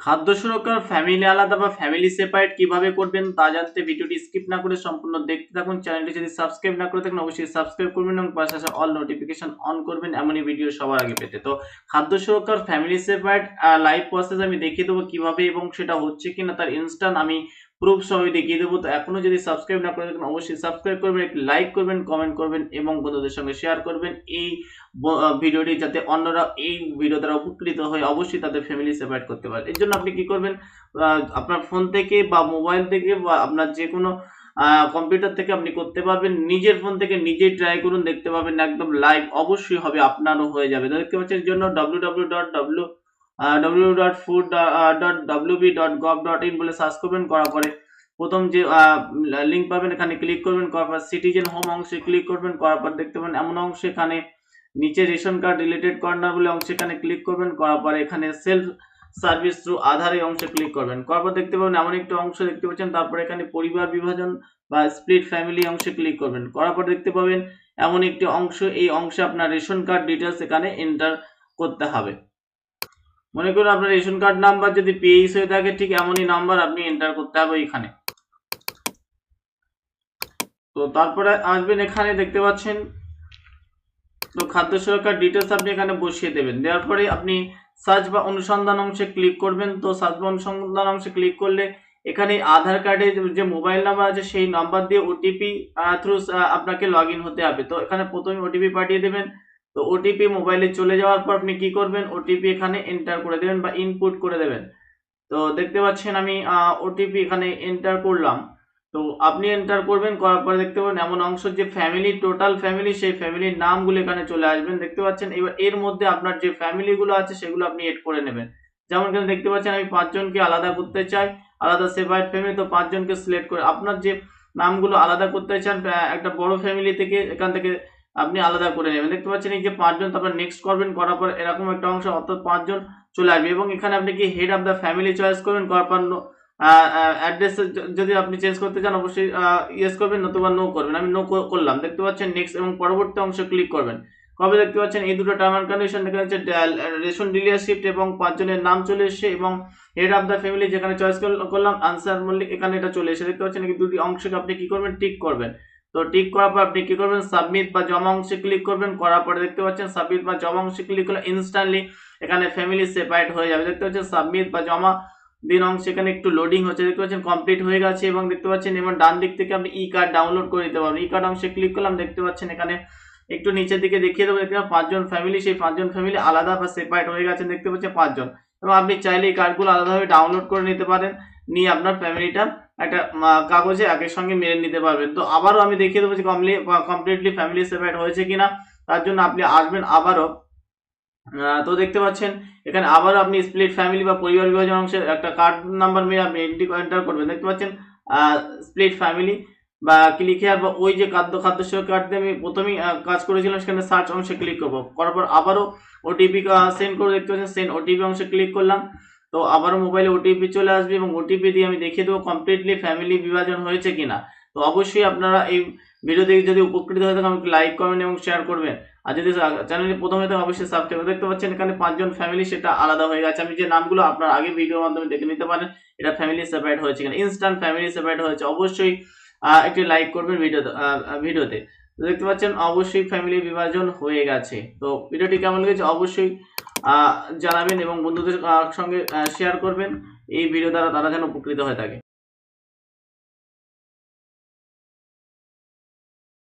খাদ্য সুরক্ষার ফ্যামিলি আলাদা বা ফ্যামিলি সেপারেট কীভাবে করবেন তা জানতে ভিডিওটি স্কিপ না করে সম্পূর্ণ দেখতে থাকুন। চ্যানেলটি যদি সাবস্ক্রাইব না করে থাকেন, অবশ্যই সাবস্ক্রাইব করবেন এবং পাশে আসা অল নোটিফিকেশন অন করবেন। এমনই ভিডিও সবার আগে পেতে। তো খাদ্য সুরক্ষার ফ্যামিলি সেপারেট লাইভ প্রসেস আমি দেখিয়ে দেবো কীভাবে এবং সেটা হচ্ছে কিনা, তার ইনস্ট্যান্ট আমি প্রুফ সহ দেখিয়ে দেবো। তো এখনও যদি সাবস্ক্রাইব না করে থাকেন, অবশ্যই সাবস্ক্রাইব করবেন, একটি লাইক করবেন কমেন্ট করবেন এবং বন্ধুদের সঙ্গে শেয়ার করবেন। এই ভিডিওটি যাতে অন্যরা এই ভিডিও দ্বারা উপকৃত হয়ে, অবশ্যই তাদের ফ্যামিলি সেপারেট করতে পারে। এর জন্য আপনি কি করবেন আপনার ফোন থেকে বা মোবাইল থেকে বা আপনার যে কোনো কম্পিউটার থেকে আপনি করতে পারবেন। নিজের ফোন থেকে নিজেই ট্রাই করুন, দেখতে পাবেন একদম লাইভ অবশ্যই হবে, আপনারও হয়ে যাবে। দেখতে পাচ্ছেন এর জন্য W W dot W W dot food dot W B dot gov dot in বলে সার্চ করবেন, করার পরে প্রথম যে লিঙ্ক পাবেন এখানে ক্লিক করবেন, করার পর সিটিজেন হোম অংশে ক্লিক করবেন, করার পর দেখতে পাবেন এমন অংশ এখানে, নিচে রেশন কার্ড রিলেটেড কর্নার বলে অংশে এখানে ক্লিক করবেন, করার পর এখানে সেলফ সার্ভিস থ্রু আধার এই অংশে ক্লিক করবেন। করার পর দেখতে পাবেন এমন একটি অংশ দেখতে পাচ্ছেন, তারপর এখানে পরিবার বিভাজন বা স্প্লিট ফ্যামিলি অংশে ক্লিক করবেন। করার পর দেখতে পাবেন এমন একটি অংশ, এই অংশে আপনার রেশন কার্ড ডিটেলস এখানে এন্টার করতে হবে। মনে করুন আপনার রেশন কার্ড নাম্বার যদি পেইস হয়ে থাকে, ঠিক এমনই নাম্বার আপনি এন্টার করতে হবে এখানে তো তারপরে আসবেন এখানে, দেখতে পাচ্ছেন। তো খাদ্য সুরক্ষার ডিটেলস আপনি এখানে বসিয়ে দেবেন। দেওয়ার পরে আপনি সার্চ বা অনুসন্ধান অংশে ক্লিক করবেন। তো সার্চ বা অনুসন্ধান অংশে ক্লিক করলে এখানে আধার কার্ডে যে মোবাইল নাম্বার আছে, সেই নাম্বার দিয়ে ওটিপি থ্রু আপনাকে লগ হতে হবে। তো এখানে প্রথমে ওটিপি পাঠিয়ে দেবেন। তো ওটিপি মোবাইলে চলে যাওয়ার পর আপনি কি করবেন? ওটিপি এখানে এন্টার করে দেবেন বা ইনপুট করে দেবেন। তো দেখতে পাচ্ছেন আমি ওটিপি এখানে এন্টার করলাম। তো আপনি এন্টার করবেন, করার পরে দেখতে পাবেন এমন অংশ যে ফ্যামিলি টোটাল ফ্যামিলি সেই ফ্যামিলির নামগুলো এখানে চলে আসবেন। দেখতে পাচ্ছেন, এবার এর মধ্যে আপনার যে ফ্যামিলিগুলো আছে, সেগুলো আপনি এড করে নেবেন। যেমন এখানে দেখতে পাচ্ছেন, আমি পাঁচজনকে আলাদা করতে চাই, আলাদা সেপারেট ফ্যামিলি তো পাঁচজনকে সিলেক্ট করে আপনার যে নামগুলো আলাদা করতে চান একটা বড় ফ্যামিলি থেকে এখান থেকে আপনি আলাদা করে নেবেন। দেখতে পাচ্ছেন, এই যে পাঁচজন তারপর নেক্সট করবেন, করার পর এরকম একটা অংশ অর্থাৎ পাঁচজন চলে আসবে। এবং এখানে আপনি কি head of the family choice করবেন, করার পর অ্যাড্রেস যদি আপনি চেঞ্জ করতে চান, অবশ্যই ইয়েস করবেন, নতুবা নো করবেন। আমি নো করলাম। দেখতে পাচ্ছেন নেক্সট এবং পরবর্তী অংশে ক্লিক করবেন। কবে দেখতে পাচ্ছেন? এই দুটো টার্ম অ্যান্ড কন্ডিশন দেখা যাচ্ছে রেশন ডিলিয়ারশিপ এবং পাঁচজনের নাম চলে এসেছে এবং হেড অফ দ্য ফ্যামিলি যেখানে চয়েস করলাম আনসার মল্লিক, এখানে এটা চলে এসে দেখতে পাচ্ছেন দুটি অংশকে আপনি কি করবেন? টিক করবেন। তো টিক করার পর আপনি কি করবেন? সাবমিট বা জমা অংশে ক্লিক করবেন। করার পরে দেখতে পাচ্ছেন সাবমিট বা জমা অংশে ক্লিক করলে ইনস্ট্যান্টলি এখানে ফ্যামিলি সেপারেট হয়ে যাবে। দেখতে পাচ্ছেন সাবমিট বা জমা দিন অংশ এখানে একটু লোডিং হচ্ছে, দেখতে পাচ্ছেন কমপ্লিট হয়ে গেছে এবং দেখতে পাচ্ছেন এবং ডান দিক থেকে আপনি ই কার্ড ডাউনলোড করে দিতে পারবেন ই কার্ড অংশে ক্লিক করলাম, দেখতে পাচ্ছেন এখানে একটু নিচের দিকে দেখিয়ে দেবো, দেখতে পাঁচজন ফ্যামিলি সেই পাঁচজন ফ্যামিলি আলাদা বা সেপারেট হয়ে গেছেন, দেখতে পাচ্ছেন পাঁচজন। এবং আপনি চাইলে এই কার্ডগুলো আলাদাভাবে ডাউনলোড করে নিতে পারেন, নিয়ে আপনার ফ্যামিলিটা একটা কাগজে একের সঙ্গে মেরে নিতে পারবেন। তো আবারও আমি দেখিয়ে দেবো যে কমপ্লিটলি ফ্যামিলি সেপারেট হয়েছে কিনা, তার জন্য আপনি আসবেন আবারও। তো দেখতে পাচ্ছেন, এখানে আবারও আপনি স্প্লিট ফ্যামিলি বা পরিবার বিভাজন অংশের একটা কার্ড নাম্বার মেরে আপনি এন্ট্রি এন্টার করবেন। দেখতে পাচ্ছেন স্প্লিট ফ্যামিলি বা ক্লিক হেয়ার বা ওই যে খাদ্য খাদ্য কার্ড দিয়ে আমি প্রথমেই কাজ করেছিলাম, সেখানে সার্চ অংশে ক্লিক করব। করার পর আবারও ওটিপি সেন্ড করে দেখতে পাচ্ছেন সেন্ড ওটিপি অংশে ক্লিক করলাম। তো আবারও মোবাইলে ওটিপি চলে আসবে এবং ওটিপি দিয়ে আমি দেখিয়ে দেবো কমপ্লিটলি ফ্যামিলি বিভাজন হয়েছে কিনা। তো অবশ্যই আপনারা এই ভিডিও থেকে যদি উপকৃত হয়ে থাকেন আমাকে লাইক কমেন্ট এবং শেয়ার করবেন। আর যদি চ্যানেলে প্রথমে তো অবশ্যই সাবস্ক্রাইব দেখতে পাচ্ছেন এখানে পাঁচজন ফ্যামিলি সেটা আলাদা হয়ে গেছে। আমি যে নামগুলো আপনার আগে ভিডিওর মাধ্যমে দেখে নিতে পারেন এটা ফ্যামিলি সেপারেট হয়েছে কিনা। ইনস্ট্যান্ট ফ্যামিলি সেপারেট হয়েছে। অবশ্যই একটি লাইক করবেন ভিডিওতে আহ, ভিডিওতে দেখতে পাচ্ছেন অবশ্যই ফ্যামিলি বিভাজন হয়ে গেছে। তো ভিডিওটি কেমন লেগেছে? অবশ্যই জানাবেন এবং বন্ধুদের সঙ্গে শেয়ার করবেন। এই ভিডিও দ্বারা তারা যেন উপকৃত হয়ে থাকে।